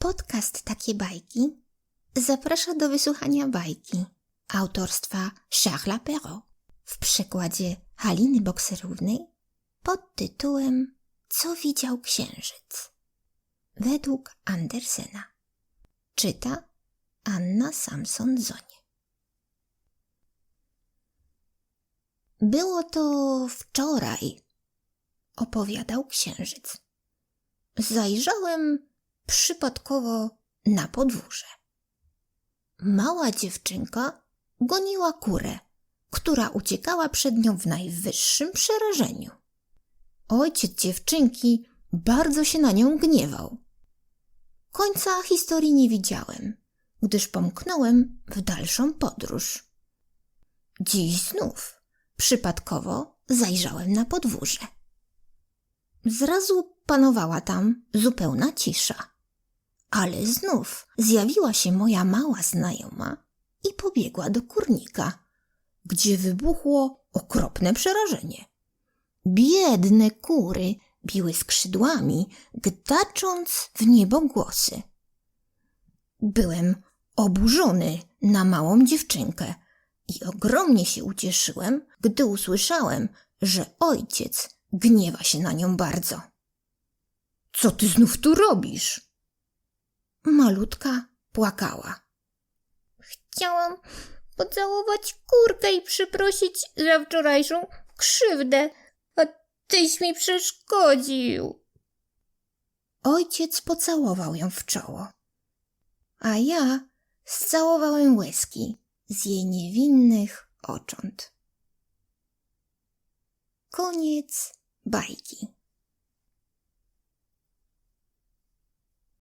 Podcast Takie Bajki zaprasza do wysłuchania bajki autorstwa Charlesa Perrault w przekładzie Haliny Bokserównej pod tytułem Co widział księżyc? Według Andersena. Czyta Anna Samson-Zonie. Było to wczoraj, opowiadał księżyc. Zajrzałem przypadkowo na podwórze. Mała dziewczynka goniła kurę, która uciekała przed nią w najwyższym przerażeniu. Ojciec dziewczynki bardzo się na nią gniewał. Końca historii nie widziałem, gdyż pomknąłem w dalszą podróż. Dziś znów przypadkowo zajrzałem na podwórze. Zrazu panowała tam zupełna cisza. Ale znów zjawiła się moja mała znajoma i pobiegła do kurnika, gdzie wybuchło okropne przerażenie. Biedne kury biły skrzydłami, gdacząc w niebo głosy. Byłem oburzony na małą dziewczynkę i ogromnie się ucieszyłem, gdy usłyszałem, że ojciec gniewa się na nią bardzo. Co ty znów tu robisz? Malutka płakała. Chciałam pocałować kurkę i przeprosić za wczorajszą krzywdę, a tyś mi przeszkodził. Ojciec pocałował ją w czoło, a ja scałowałem łezki z jej niewinnych ocząt. Koniec bajki.